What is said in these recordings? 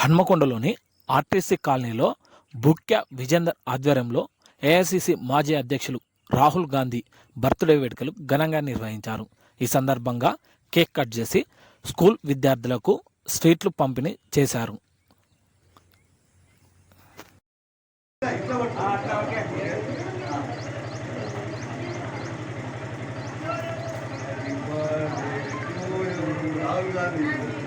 హన్మకొండలోని RTC కాలనీలో బుక్య విజేందర్ ఆధ్వర్యంలో AICC మాజీ అధ్యక్షులు రాహుల్ గాంధీ బర్త్డే వేడుకలు ఘనంగా నిర్వహించారు. ఈ సందర్భంగా కేక్ కట్ చేసి స్కూల్ విద్యార్థులకు స్వీట్లు పంపిణీ చేశారు. ఇంకెవరు ఉన్నారు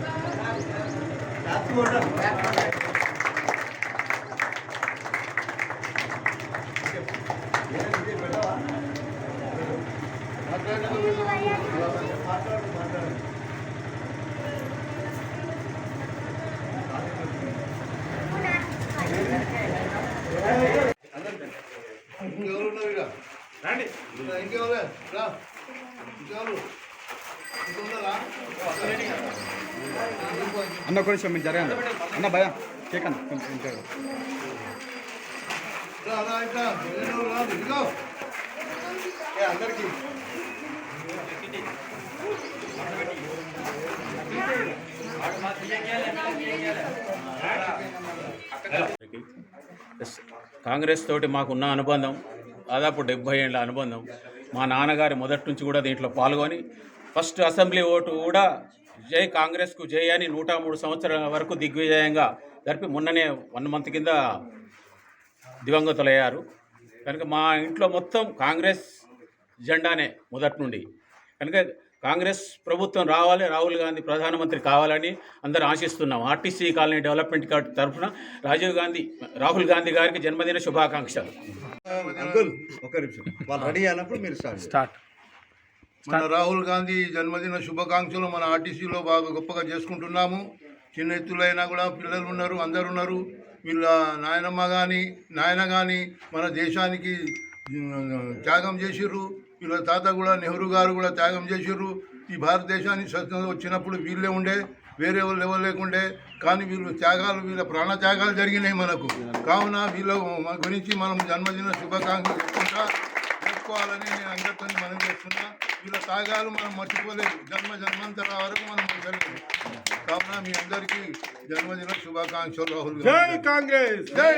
రండి. ఇంకెవరు? రా. ఇంకెవరు? ఇంకున్నారా అన్న ఒక నిమిషం మీరు జరగండి. అన్న భయ. కేక్ అన్న కొంచెం కాంగ్రెస్ తోటి మాకున్న అనుబంధం దాదాపు డెబ్బై ఏళ్ళ అనుబంధం. మా నాన్నగారి మొదటి నుంచి కూడా దీంట్లో పాల్గొని ఫస్ట్ అసెంబ్లీ ఓటు కూడా జై కాంగ్రెస్కు జై అని నూట మూడు సంవత్సరాల వరకు దిగ్విజయంగా జరిపి మొన్ననే వన్ మంత్ కింద దివంగతులయ్యారు. కనుక మా ఇంట్లో మొత్తం కాంగ్రెస్ జెండానే మొదటి నుండి. కనుక కాంగ్రెస్ ప్రభుత్వం రావాలి రాహుల్ గాంధీ ప్రధానమంత్రి కావాలని అందరూ ఆశిస్తున్నాం. ఆర్టీసీ కాలనీ డెవలప్మెంట్ కార్డు తరఫున రాజీవ్ గాంధీ రాహుల్ గాంధీ గారికి జన్మదిన శుభాకాంక్షలు. అంకుల్ ఒక నిమిషం. వాళ్ళు రెడీ అయినప్పుడు మీరు స్టార్ట్ స్టార్ట్. మన రాహుల్ గాంధీ జన్మదిన శుభాకాంక్షలు మన ఆర్టీసీలో బాగా గొప్పగా చేసుకుంటున్నాము. చిన్న ఎత్తులైనా కూడా పిల్లలు ఉన్నారు అందరు ఉన్నారు. వీళ్ళ నాయనమ్మ కానీ నాయన కానీ మన దేశానికి త్యాగం చేసిర్రు. వీళ్ళ తాత కూడా నెహ్రూ గారు కూడా త్యాగం చేసిర్రు. ఈ భారతదేశానికి స్వతంత్రం వచ్చినప్పుడు వీళ్ళే ఉండే వేరే వాళ్ళు ఎవరు లేకుండే. కానీ వీళ్ళు త్యాగాలు వీళ్ళ ప్రాణ త్యాగాలు జరిగినాయి మనకు. కావున వీళ్ళ గురించి మనం జన్మదిన శుభాకాంక్షలు చెప్పుకుంటా చేసుకోవాలని నేను అందరితో మనం చేస్తున్నా. వీళ్ళ త్యాగాలు మనం మర్చిపోలేదు. జన్మ జన్మాంతర వరకు మనం జరగలేదు కావున మీ అందరికీ జన్మదిన శుభాకాంక్షలు రాహుల్ గాంధీ. కాంగ్రెస్! జై